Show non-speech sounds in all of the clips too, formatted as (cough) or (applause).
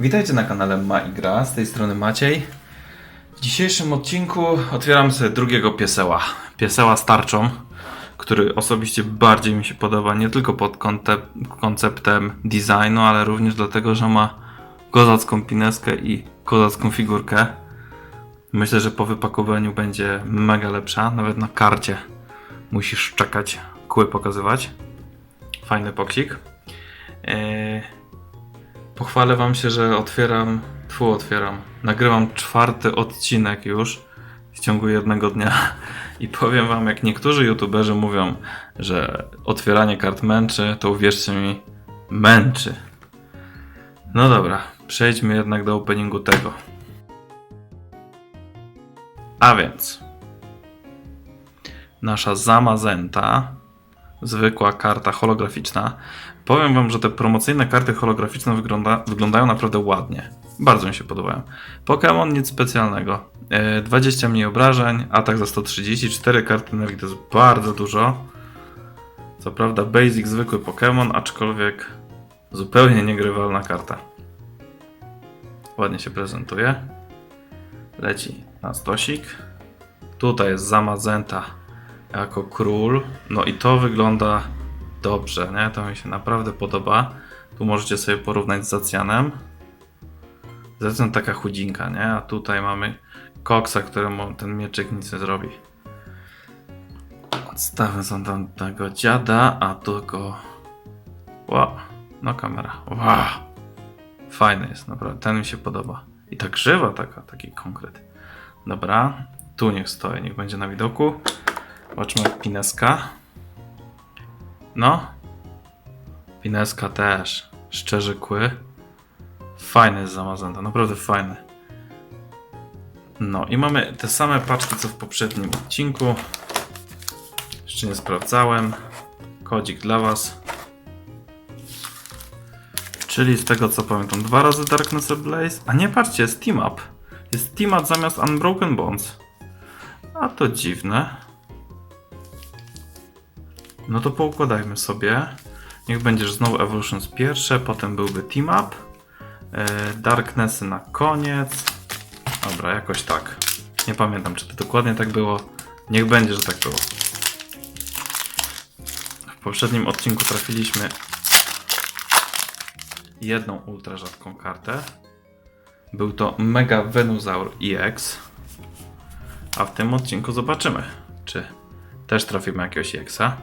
Witajcie na kanale Ma i Gra, z tej strony Maciej. W dzisiejszym odcinku otwieram sobie drugiego pieseła. Pieseła z tarczą, który osobiście bardziej mi się podoba, nie tylko pod konceptem designu, ale również dlatego, że ma kozacką pineskę i kozacką figurkę. Myślę, że po wypakowaniu będzie mega lepsza, nawet na karcie musisz czekać, kły pokazywać. Fajny poksik. Pochwalę wam się, że otwieram, tfu otwieram, nagrywam czwarty odcinek już w ciągu jednego dnia (laughs) i powiem wam, jak niektórzy youtuberzy mówią, że otwieranie kart męczy, to uwierzcie mi, męczy. No dobra, przejdźmy jednak do openingu tego. A więc nasza zamazenta, zwykła karta holograficzna. Powiem wam, że te promocyjne karty holograficzne wygląda, wyglądają naprawdę ładnie. Bardzo mi się podobają. Pokémon nic specjalnego. E, 20 mniej obrażeń, atak za 134 karty energii to jest bardzo dużo. Co prawda basic zwykły Pokémon, aczkolwiek zupełnie niegrywalna karta. Ładnie się prezentuje. Leci na stosik. Tutaj jest zamazenta jako król. No i to wygląda dobrze, nie? To mi się naprawdę podoba. Tu możecie sobie porównać z Zacjanem. Zacjan taka chudzinka, nie? A tutaj mamy koksa, któremu ten mieczyk nic nie zrobi. Odstawmy są tam tego dziada, a tu go... No kamera. Wow. Fajny jest, naprawdę. Ten mi się podoba. I ta grzywa taka, taki konkret. Dobra, tu niech stoi, niech będzie na widoku. Zobaczmy pineska. No. Pineska też. Szczerze kły. Fajny jest zamazanta, naprawdę fajny. No i mamy te same paczki co w poprzednim odcinku. Jeszcze nie sprawdzałem. Kodzik dla Was. Czyli z tego co pamiętam, dwa razy Darkness Blaze. A nie patrzcie, jest Team Up. Jest Team Up zamiast Unbroken Bonds. A to dziwne. No to poukładajmy sobie. Niech będzie że znowu Evolutions pierwsze, potem byłby Team Up. Yy, Darknessy na koniec. Dobra, jakoś tak. Nie pamiętam, czy to dokładnie tak było. Niech będzie, że tak było. W poprzednim odcinku trafiliśmy jedną ultra rzadką kartę. Był to Mega Venusaur EX. A w tym odcinku zobaczymy, czy też trafimy jakiegoś EXa.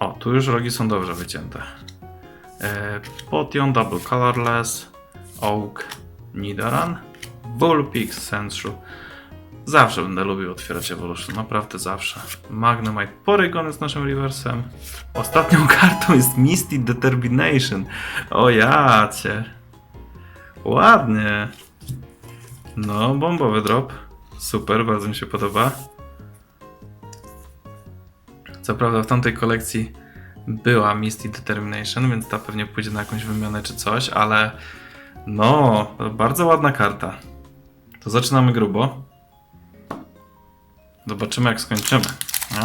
O, tu już rogi są dobrze wycięte. E, Potion, Double Colorless, Oak, Nidoran, Bullpix, Senshu. Zawsze będę lubił otwierać Evolution, naprawdę zawsze. Magnemite, Porygon jest naszym reversem. Ostatnią (laughs) kartą jest Misty Determination. O jacie. Ładnie. No, bombowy drop. Super, bardzo mi się podoba. Co prawda w tamtej kolekcji była Misty Determination, więc ta pewnie pójdzie na jakąś wymianę czy coś, ale no, bardzo ładna karta. To zaczynamy grubo. Zobaczymy jak skończymy. No.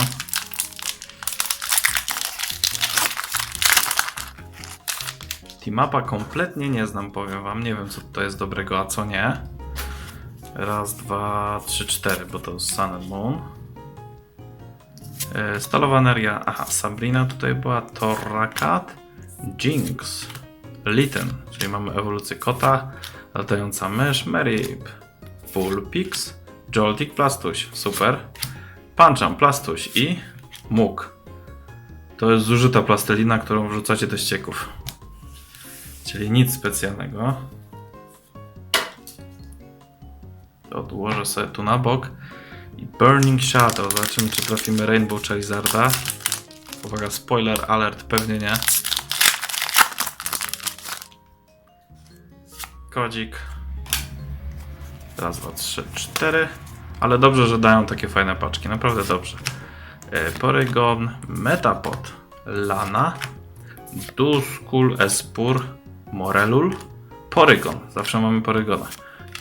Teamapa kompletnie nie znam, powiem wam. Nie wiem co to jest dobrego, a co nie. Raz, dwa, trzy, cztery, bo to jest Sun and Moon. E, Stalowa energia. Aha, Sabrina tutaj była. Torrakat. Jinx. Litten, czyli mamy ewolucję kota. Latająca mysz. Merip. Bullpix. Joltik Plastuś. Super. Puncham Plastuś i Muk. To jest zużyta plastelina, którą wrzucacie do ścieków. Czyli nic specjalnego. Odłożę sobie tu na bok. I Burning Shadow. Zobaczymy, czy trafimy Rainbow Charizarda. Uwaga, spoiler alert, pewnie nie. Kodzik. Raz, dwa, trzy, cztery. Ale dobrze, że dają takie fajne paczki. Naprawdę dobrze. E, Porygon, Metapod, Lana, Duskull, Espur, Morelul, Porygon. Zawsze mamy Porygona.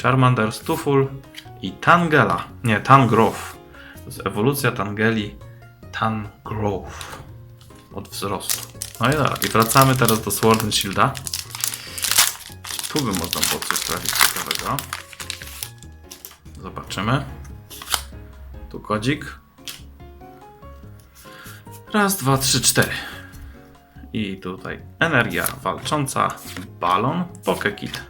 Charmander, Stuful i Tangela. Nie, Tangrowth. To jest ewolucja Tangeli Tangrowth. Od wzrostu. No i dobra. I wracamy teraz do Sword and Shielda. Tu by można było coś trafić ciekawego. Zobaczymy. Tu kodzik. Raz, dwa, trzy, cztery. I tutaj energia walcząca, balon, pokekit,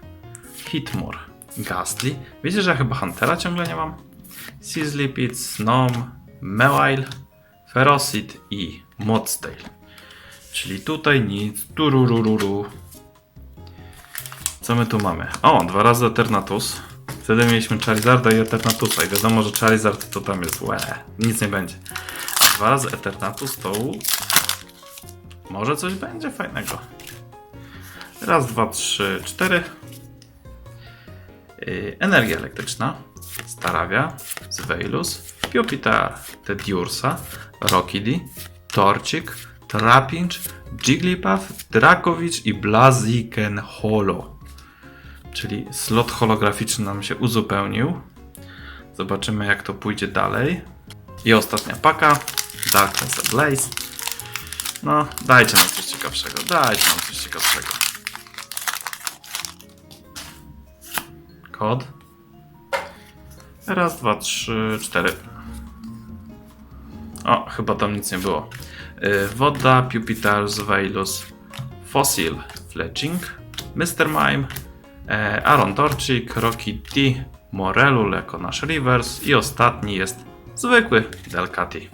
hitmore, ghastly. Wiecie, że ja chyba Huntera ciągle nie mam? Sizzlipid, Snom, Mewile, Ferocid i Modsdale. Czyli tutaj nic. Tururururu. Co my tu mamy? O, dwa razy Eternatus. Wtedy mieliśmy Charizarda i Eternatusa i wiadomo, że Charizard to tam jest łe, nic nie będzie. A dwa razy Eternatus to może coś będzie fajnego. Raz, dwa, trzy, cztery. Yy, energia elektryczna. Staravia, Zweilus, Jupiter, Tediursa, Rockidi, Torcik, Trapinch, Jigglypuff, Drakowicz i Blaziken Holo. Czyli slot holograficzny nam się uzupełnił. Zobaczymy jak to pójdzie dalej. I ostatnia paka. Darkness Blaze. No, dajcie nam coś ciekawszego. Dajcie nam coś ciekawszego. Raz, dwa, trzy, cztery. O, chyba tam nic nie było. Y, Woda, Pupitar, Veilus, Fossil, Fletching, Mr. Mime, e, Aaron Torczyk, Rocky D, Morelul jako nasz Rivers i ostatni jest zwykły Delcati.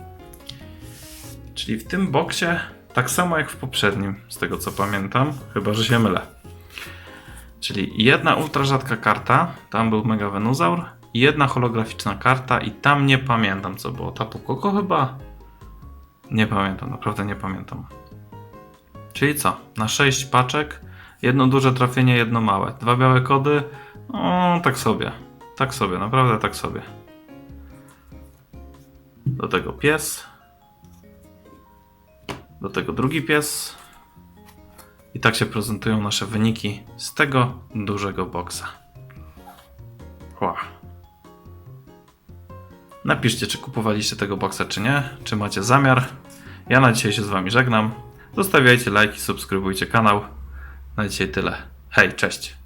Czyli w tym boksie tak samo jak w poprzednim, z tego co pamiętam, chyba że się mylę. Czyli jedna ultra rzadka karta, tam był Mega Venusaur, jedna holograficzna karta i tam nie pamiętam co było. Tapu Koko chyba? Nie pamiętam, naprawdę nie pamiętam. Czyli co? Na 6 paczek, jedno duże trafienie, jedno małe. Dwa białe kody, o tak sobie. Tak sobie, naprawdę tak sobie. Do tego pies. Do tego drugi pies. I tak się prezentują nasze wyniki z tego dużego boksa. Wow. Napiszcie, czy kupowaliście tego boksa, czy nie, czy macie zamiar. Ja na dzisiaj się z Wami żegnam. Zostawiajcie lajki, subskrybujcie kanał. Na dzisiaj tyle. Hej, cześć.